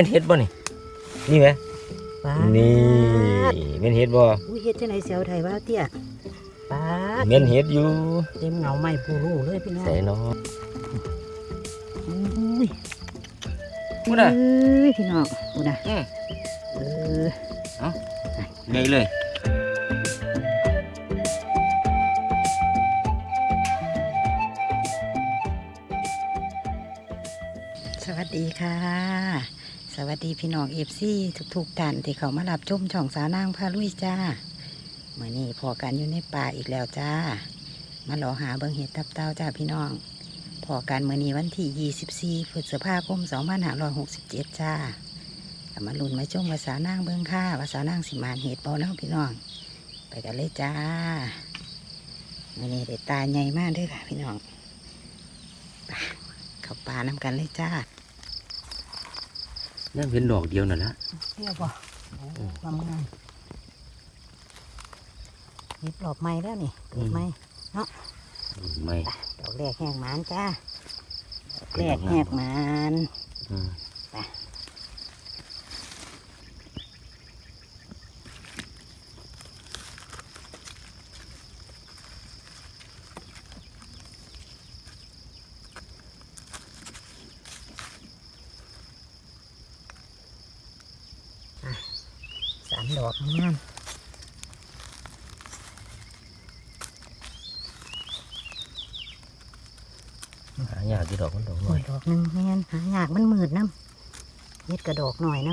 เป็นเห็ดบ่นี่นี่ไหมป้านี่เป็นเห็ดบ่อุ้ยเฮ็ดจังไดเสียวไทยว่าเตี้ยป้าดเป็นเห็ดอยู่เต็มเงาไม้ปูรูเลยพี่น้องใส่เนาะอุ้ยพูดน่ะเอ้ยพี่น้องพูดนะอืม เออใหญ่เลยสวัสดีค่ะส วัสดีพี่น้องเอฟซีทุกๆท่านที่เขามารับชมช่องสาวนางพาลุยจ้าเมื่อนี้พอกันอยู่ในป่าอีกแล้วจ้า มาหลอหาเบิงเห็ดตับเต้าจ้าพี่น้อง พอกันเมื่อนี้วันที่24พฤษภาคม2567จ้าก็มาลุ้นมาชมภาษานางเบิงค่ะภาษานางสิมานเห็ดบอเนาะพี่น้อง ไปกันเลยจ้าเมื่อนี้ได้ตาใหญ่มากด้วยค่ะพี่น้องไปเข้าป่าน้ำกันเลยจ้า นั่นเป็นดอกเดียวน่ะละเที่ยวป่ะทำงานหยิบหลอบไม้แล้วนี่เปิดไม้ไม่ดอกแรกแหกหมานจ้าดอกแรกแหกหมาน ดอกงามหายากที่ดอกมันดอกน้โอ้อยยดอกหนึ่งแม่นหายากมันมืดน้ำเฮ็ดกระดอกหน่อยน้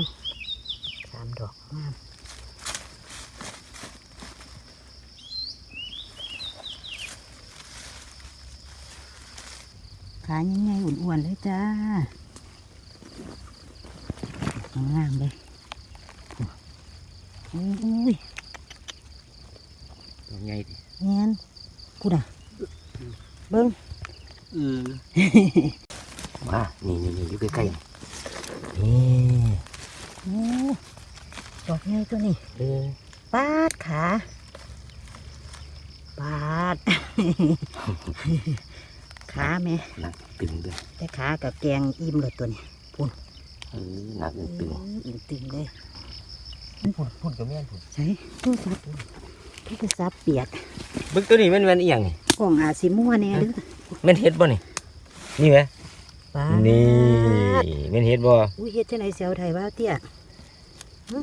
ำสามดอกงามขายังไงอ้วนๆเลยจ้างามเลย อุ้ยดอกใหญ่ดิแม่นกูด่ะเบิ้งเออมานี่นี่นี่อยู่ใกล้ๆนี่นี่โอ้ดอกใหญ่ตัวนี้เออปาดขาปาด ขาแม่หนักตึงด้วยแต่ขากับแกงอิ่มเลยตัวนี้เออหนักตึงอิ่มตึงเลย พูดพูดกับแม่นพูดใช่ตู้ซับตู้กระซับเปียกเบึกตัวนี้มันมันอีหยังนี่กล่องอาซิมั่วแน่เด้อมันเห็ดบ่นี่นี่ไหมปาดนี่มันเห็ดบ่อุ้ยเฮ็ดจังไหนเสียวไทยว่าเตี้ยหึ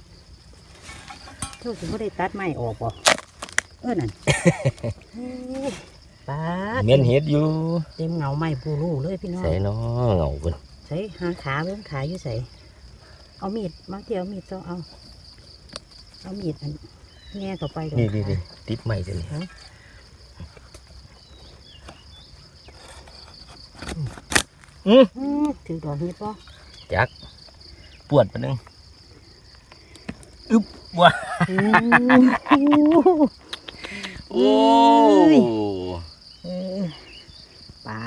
เจ้าสิบ่ได้ตัดไม้ออกบ่เออนั่นเฮ้ยปาดมันเห็ดอยู่เต็มเงาไม้ปูรูเลยพี่น้องใส่เนาะเหงาเพิ่นใส่หาขาเบิ่งขาอยู่ใส่เอามีดมาเที่ยวมีดต้องเอา เอามีดอันแง่เข้าไปตรงนี่ขานี่นี่ติดใหม่ตัวนี้ฮะอืออืมถือดอกนี้ป่ะจักปวดปะนึงอึบว้าโอ้โอ้ยเออปา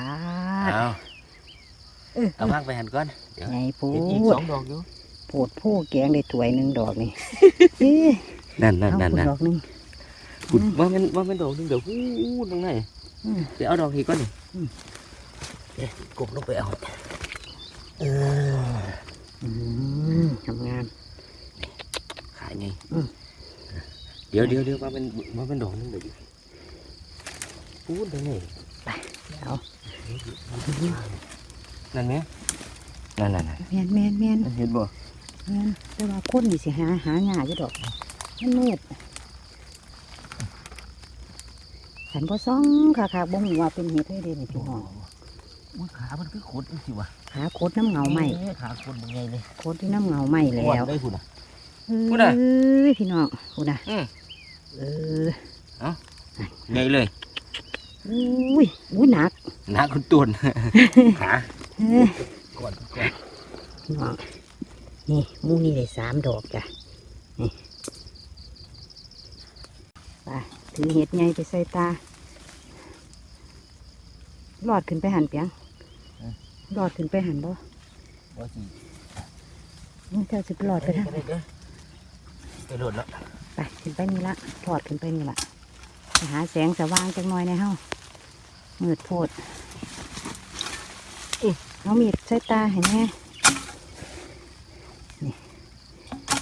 ดเอาเออเอาพักไปหันก่อน เดี๋ยวไงพูเห็นอีกดสองดอกอยู่ โพดผู้แกงได้ถ้วยหนึ่งดอกนี่เอ้ยนั่นนั่นเอานั่นพูดนั่นดอกหนึ่งปุดว่ามันว่ามันดอกหนึงเดี๋ยวอู้ตรงไหนอืมเดี๋ยวเอาดอกอีกก่อนนี่อืมเดี๋ยวกบลงไปเอาเอออืมทำงาน ขายไงอืมเดี๋ยวเดี๋ยวเดี๋ยวว่ามันว่ามันดอกหนึงเดี๋ยวอยู่อู้ตรงไหนเอานั่นไหมนั่นนั่นนั่นแมนแมนแมนเห็นบ่ แม่นแต่ว่าคนนี่สิหาหาหยาอยู่ดอกมันมืดขันพอซ่องค่ะค่ะบ่งว่าเป็นเห็ดให้เด่นพี่น้องอุ้ยขา มันคือขดจังสิวะขาโคดน้ำเงาไหมเอ้ยขาขดยังไงเลยโคดที่น้ำเงาไหมแล้อ้วนวได้คุณอะเอ้พูดน่ะยพี่น้องพูดนะอืมเออไงเลยอุ้ยอุ้ยหนักหนาคุณตุนขาเอ้ยก่อนก่อนพี่น้อง นี่หมูนี่ได้สามดอกจ้ะนี่ไปถือเห็ดไงไปใส่ตาหลอดขึ้นไปหันเปียงหลอดขึ้นไปหันบ่ว่าสิมึงเจ้าสิไปหลอดไปทางไปเด้อไปโหลดแล้วไปขึ้นไปนี่ละหลอดขึ้นไปนี่ละไปหาแสงสว่างจังหน่อยในเฮามืดโพดเอามีดใส่ตาเห็นไหม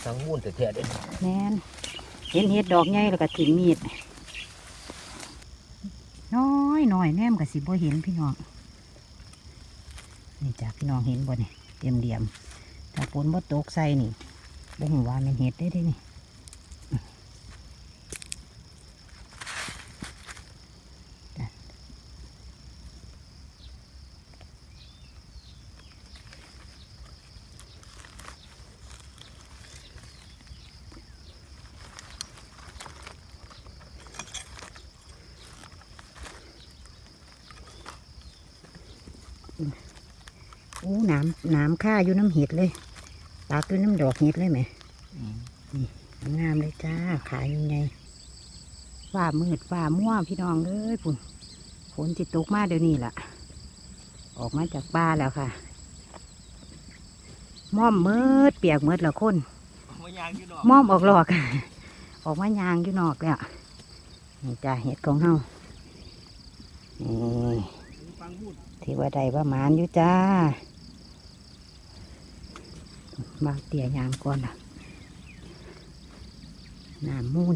ทั้งมุ่นแต่แท้เด้อแม่นเห็นเห็ดดอกใหญ่แล้วก็ถิ่มมีด น้อยน้อยแนมกับสิบ่เห็นพี่น้อง นี่จากพี่น้องเห็นบ่เนี่ยเดียมเดียมถ้าฝนบ่ตกใส่นี่บ่หูว่ามันเห็ดได้เด้นี่ อู้น้ำน้ำค่าอยู่น้ำเห็ดเลยปากอยู่น้ำดอกเห็ดเลยไหมงามเลยจ้า ขายยังไงฝ้ามืดฝ้าม่วพี่น้องเอ้ยฝุ่นฝนจิตกมาเดี๋ยวนี้ล่ะ ออกมาจากป่าแล้วค่ะม่อมมืดเปียกมืดแล้วคนมายางอยู่ดอกม่อมออกหลอก ออกมายางอยู่นอกแล้วนี่จ้าเห็ดของเฮานี่ฟังพูดที่ว่าใดว่าหมานอยู่จ้า บาเตียยางก่อนน่ะน้ำมูน